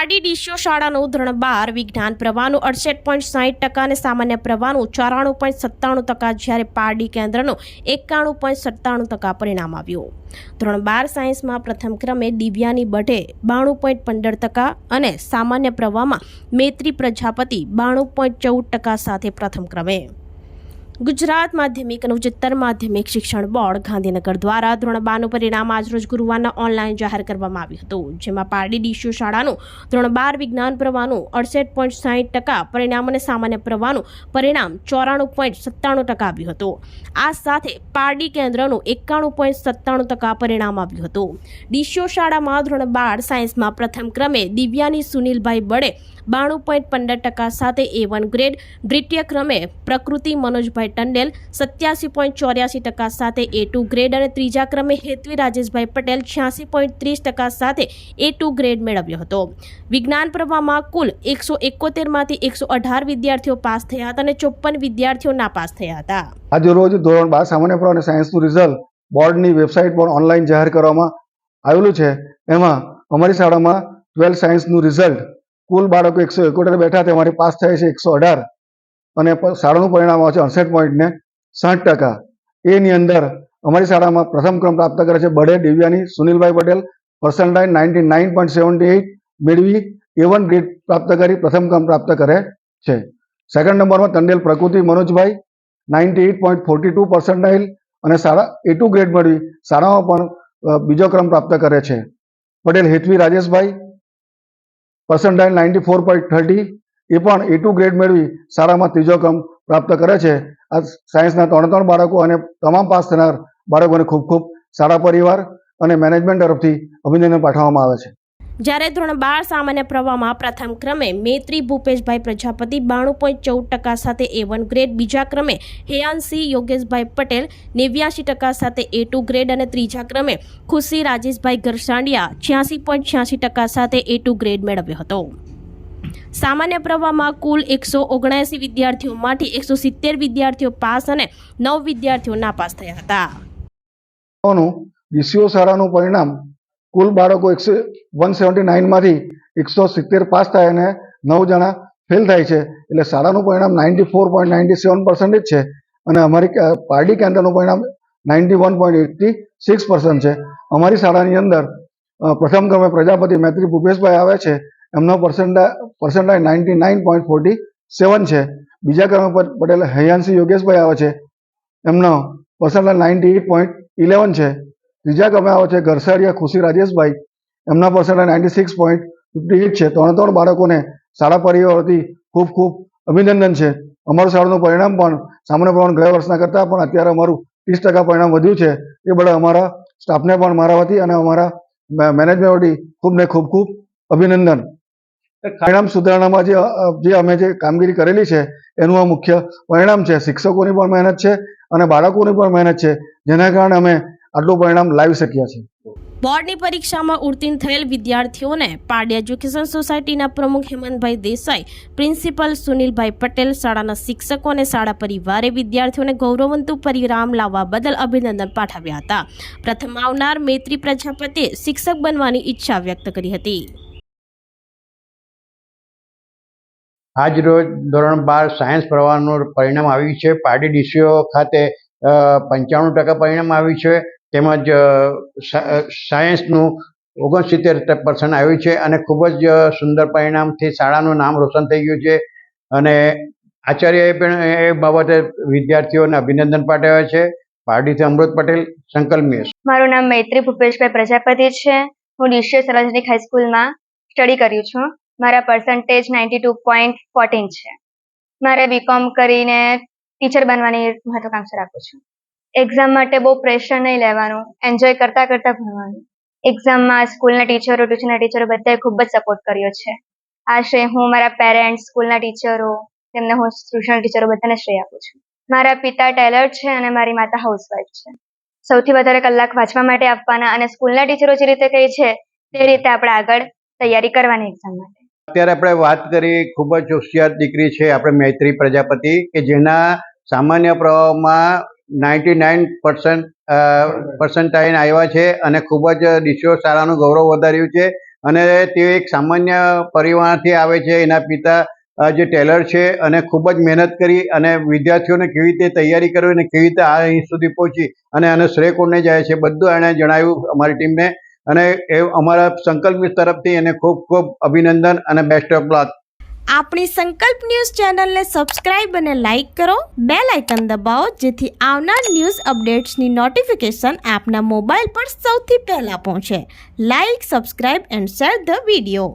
પારડી ડીશો શાળાનું ધોરણ બાર, વિજ્ઞાન પ્રવાહનું અડસઠ પોઈન્ટ સાહીઠ ટકા અને સામાન્ય પ્રવાહનું ચોરાણું પોઈન્ટ સત્તાણું ટકા જ્યારે પારડી કેન્દ્રનું એકાણું પોઈન્ટ સત્તાણું ટકા પરિણામ આવ્યું. ધોરણ બાર સાયન્સમાં પ્રથમ ક્રમે દિવ્યાની બઢે બાણું પોઈન્ટ પંદર ટકા અને સામાન્ય પ્રવાહમાં મૈત્રી પ્રજાપતિ બાણું પોઈન્ટ ચૌદ ટકા સાથે પ્રથમ ક્રમે. ગુજરાત માધ્યમિક અને ઉચ્ચતર માધ્યમિક શિક્ષણ બોર્ડ ગાંધીનગર દ્વારા ધોરણ બારનું પરિણામ આજરોજ ગુરુવારના ઓનલાઈન જાહેર કરવામાં આવ્યું હતું, જેમાં પારડી ડીશ્યુ શાળાનું ધોરણ બાર વિજ્ઞાન પ્રવાહનું, અડસઠ પોઈન્ટ સાહીઠ ટકા પરિણામ અને સામાન્ય પ્રવાહનું પરિણામ ચોરાણું પોઈન્ટ સત્તાણું ટકા આવ્યું હતું. આ સાથે પારડી કેન્દ્રનું એકાણું પોઈન્ટ સત્તાણું ટકા પરિણામ આવ્યું હતું. ડીશ્યુ શાળામાં ધોરણ બાર સાયન્સમાં પ્રથમ ક્રમે દિવ્યાની સુનિલભાઈ બળે બાણું પોઈન્ટ પંદર ટકા સાથે એ વન ગ્રેડ, દ્વિતીય ક્રમે પ્રકૃતિ મનોજભાઈ ટંડેલ સત્યાસી પોઈન્ટ ચોર્યાસી ટકા સાથે એ ટુ ગ્રેડ અને ત્રીજા ક્રમે હેતવી રાજેશભાઈ પટેલ છ્યાસી પોઈન્ટ ત્રીસ ટકા સાથે એ ટુ ગ્રેડ મેળવ્યો હતો. વિજ્ઞાન પ્રવાહમાં કુલ એકસો એકોતેરમાંથી એકસો અઢાર વિદ્યાર્થીઓ પાસ થયા હતા અને ચોપન વિદ્યાર્થીઓ નાપાસ થયા હતા. આજે રોજ ધોરણ બાર સામાન્ય પ્રવાહ અને સાયન્સનું રિઝલ્ટ બોર્ડની વેબસાઇટ પર ઓનલાઈન જાહેર કરવામાં આવેલું છે. એમાં અમારી શાળામાં ટ્વેલ્થ સાયન્સનું રિઝલ્ટ કુલ બાળકો એકસો એકોતેર બેઠા તેમાંથી પાસ થયા છે એકસો અઢાર. અને શાળાનું પરિણામ આવે છે અડસઠ પોઈન્ટને સાઠ ટકા. એની અંદર અમારી શાળામાં પ્રથમ ક્રમ પ્રાપ્ત કરે છે બડે Divyani Sunilbhai Patel percentile ninety nine point seventy eight મેળવી એ વન ગ્રેડ પ્રાપ્ત કરી, પ્રથમ ક્રમ પ્રાપ્ત કરે છે. સેકન્ડ નંબરમાં Tandel Prakruti Manojbhai ninety eight point forty two percentile અને શાળા એ ટુ ગ્રેડ મેળવી, શાળામાં પણ બીજો ક્રમ પ્રાપ્ત કરે છે. Patel Hetvi Rajeshbhai percentile ninety four point thirty એ પણ એ ટુ ગ્રેડ મેળવી શાળામાં ત્રીજો ક્રમ પ્રાપ્ત કરે છે. આ સાયન્સના ત્રણ ત્રણ બાળકો અને તમામ પાસ થનાર બાળકોને ખૂબ ખૂબ સારા પરિવાર અને મેનેજમેન્ટ તરફથી અભિનંદન પાઠવવામાં આવે છે. જ્યારે ધોરણ બાર સામાન્ય પ્રવાહમાં પ્રથમ ક્રમે મેત્રી ભૂપેશભાઈ પ્રજાપતિ બાણું પોઈન્ટ ચૌદ ટકા સાથે એ વન ગ્રેડ બીજા ક્રમે હેયાનસિંહ યોગેશભાઈ પટેલ નેવ્યાસી ટકા સાથે એ ટુ ગ્રેડ અને ત્રીજા ક્રમે ખુશી રાજેશભાઈ ગરસાંડિયા છ્યાસી પોઈન્ટ છ્યાસી ટકા સાથે એ ટુ ગ્રેડ મેળવ્યો હતો. સામાન્ય પ્રવાહમાં કુલ એકસો ઓગણએંસી વિદ્યાર્થીઓમાંથી એકસો સિત્તેર વિદ્યાર્થીઓ પાસ અને નવ વિદ્યાર્થીઓ નાપાસ થયા હતા. ડીસીઓ શાળાનું પરિણામ કુલ બાળકો એકસો વન સેવન્ટી નાઇનમાંથી એકસો સિત્તેર પાસ થાય અને નવ જણા ફેલ થાય છે. એટલે શાળાનું પરિણામ ninety four point ninety seven percentage છે અને અમારી પારડી કેન્દ્રનું પરિણામ ninety one point eighty six percent છે. અમારી શાળાની અંદર પ્રથમ ક્રમે પ્રજાપતિ મૈત્રી ભૂપેશભાઈ આવે છે. એમનો percent percentile ninety nine point forty seven છે. બીજા ક્રમ પર પટેલ હૈયાંશી યોગેશભાઈ આવે છે. એમનો percentile ninety eight point eleven છે. ત્રીજા ક્રમે આવે છે ઘરસાડિયા ખુશી રાજેશભાઈ. એમના percentile ninety six point fifty eight છે. ત્રણ ત્રણ બાળકોને શાળા પરિવારથી ખૂબ ખૂબ અભિનંદન છે. અમારું શાળાનું પરિણામ પણ સામાન્ય પ્રમાણ ગયા વર્ષના કરતાં પણ અત્યારે અમારું ત્રીસ ટકા પરિણામ વધ્યું છે. એ બદલ અમારા સ્ટાફને પણ મારા વતી અને અમારા મેનેજમેન્ટ વતી ખૂબ ને ખૂબ ખૂબ અભિનંદન. પરિણામ સુધારણામાં જે જે અમે જે કામગીરી કરેલી છે, એનું આ મુખ્ય પરિણામ છે. શિક્ષકોની પણ મહેનત છે અને બાળકોની પણ મહેનત છે, જેના કારણે અમે આટલું પરિણામ લાવી શક્યા છીએ. બોર્ડની પરીક્ષામાં ઉત્તીર્ણ થયેલ વિદ્યાર્થીઓને પારડી એજ્યુકેશન સોસાયટીના પ્રમુખ હેમંતભાઈ દેસાઈ, પ્રિન્સિપલ સુનિલભાઈ પટેલ, શાળાના શિક્ષકો અને શાળા પરિવારે વિદ્યાર્થીઓને ગૌરવંતું પરિણામ લાવવા બદલ અભિનંદન પાઠવ્યા હતા. પ્રથમ આવનાર મૈત્રી પ્રજાપતિએ શિક્ષક બનવાની ઈચ્છા વ્યક્ત કરી હતી. આજ રોજ ધોરણ બાર સાયન્સ પ્રવાહનું પરિણામ આવ્યું છે. પારડી ડીસીઓ ખાતે પંચાણું ટકા પરિણામ આવ્યું છે. તેમજ સાયન્સનું ઓગણસિત્તેર પર્સન્ટ આવ્યું છે અને ખૂબ જ સુંદર પરિણામથી શાળાનું નામ રોશન થઈ ગયું છે. અને આચાર્યએ પણ એ બાબતે વિદ્યાર્થીઓને અભિનંદન પાઠવ્યા છે. પારડીથી અમૃત પટેલ, સંકલ્પ મારું નામ મૈત્રી ભૂપેશભાઈ પ્રજાપતિ છે. હું ડિસ્ટ્રિક્ટ સરોજની હાઈસ્કૂલમાં સ્ટડી કર્યું છું. મારા percentage ninety two point fourteen છે. મારે બીકોમ કરીને ટીચર બનવાની મહત્વાકાંક્ષા રાખું છું. એક્ઝામ માટે બહુ પ્રેશર નહીં લેવાનું એન્જોય કરતા કરતા ભણવાનું. એક્ઝામમાં સ્કૂલના ટીચરો ટ્યુશનના ટીચરો બધાએ ખૂબ જ સપોર્ટ કર્યો છે. આ હું મારા પેરેન્ટ્સ સ્કૂલના ટીચરો તેમને હું ટ્યુશન ટીચરો બધાને શ્રેય આપું છું. મારા પિતા ટેલર છે અને મારી માતા હાઉસવાઈફ છે. સૌથી વધારે કલાક વાંચવા માટે આપવાના અને સ્કૂલના ટીચરો જે રીતે કહે છે, તે રીતે આપણે આગળ તૈયારી કરવાની એક્ઝામ માટે. અત્યારે આપણે વાત કરી ખૂબ જ હોશિયાર દીકરી છે આપણે મૈત્રી પ્રજાપતિ, કે જેના સામાન્ય પ્રવાહમાં નાઇન્ટી નાઇન પર્સન્ટ પર્સન્ટાઇન આવ્યા છે અને ખૂબ જ ડીસીઓ શાળાનું ગૌરવ વધાર્યું છે. અને તે એક સામાન્ય પરિવારથી આવે છે. એના પિતા જે ટેલર છે અને ખૂબ જ મહેનત કરી અને વિદ્યાર્થીઓને કેવી રીતે તૈયારી કરવી અને કેવી રીતે આ અહીં સુધી પહોંચી અને અને શ્રેય કોને જાય છે, બધું એણે જણાવ્યું અમારી ટીમને. અને એ અમારા સંકલ્પ તરફથી એને ખૂબ ખૂબ અભિનંદન અને બેસ્ટ ઓફ લક આપણી સંકલ્પ ન્યૂઝ ચેનલને સબસ્ક્રાઇબ અને લાઇક કરો બે લાઇકન દબાવો, જેથી આવનાર ન્યૂઝ અપડેટ્સની નોટિફિકેશન આપના મોબાઈલ પર સૌથી પહેલાં પહોંચે. Like, subscribe and share the video.